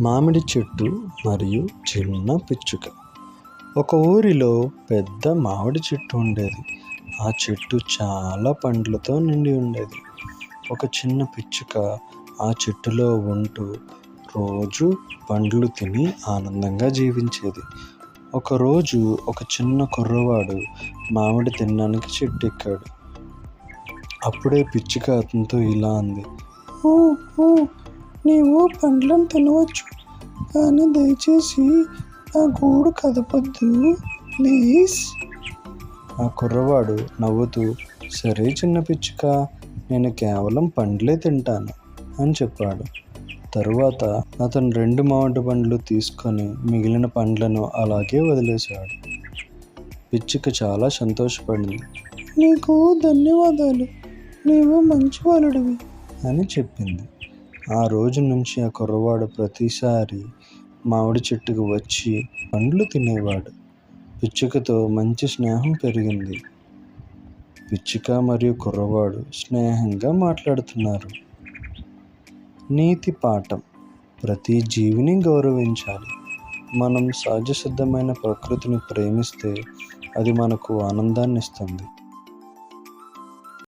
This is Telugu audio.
మామిడి చెట్టు మరియు చిన్న పిచ్చుక. ఒక ఊరిలో పెద్ద మామిడి చెట్టు ఉండేది. ఆ చెట్టు చాలా పండ్లతో నిండి ఉండేది. ఒక చిన్న పిచ్చుక ఆ చెట్టులో ఉంటూ రోజు పండ్లు తిని ఆనందంగా జీవించేది. ఒకరోజు ఒక చిన్న కుర్రవాడు మామిడి తినడానికి చెట్టు ఎక్కాడు అప్పుడే పిచ్చుక అతనితో ఇలా అంది నీవు పండ్లను తినవచ్చు. కానీ దయచేసి ఆ గూడు కదపొద్దు ప్లీజ్. ఆ కుర్రవాడు నవ్వుతూ సరే చిన్న పిచ్చుక నేను కేవలం పండ్లే తింటాను అని చెప్పాడు. తరువాత అతను రెండు మామిడి పండ్లు తీసుకొని మిగిలిన పండ్లను అలాగే వదిలేశాడు. పిచ్చుక చాలా సంతోషపడింది. నీకు ధన్యవాదాలు. నీవు మంచి బాలుడివి అని చెప్పింది. ఆ రోజు నుంచి ఆ కుర్రవాడు ప్రతిసారి మామిడి చెట్టుకు వచ్చి పండ్లు తినేవాడు. పిచ్చుకతో మంచి స్నేహం పెరిగింది. పిచ్చుక మరియు కుర్రవాడు స్నేహంగా మాట్లాడుతున్నారు. నీతి పాఠం. ప్రతి జీవిని గౌరవించాలి. మనం సహజ సిద్ధమైన ప్రకృతిని ప్రేమిస్తే అది మనకు ఆనందాన్ని ఇస్తుంది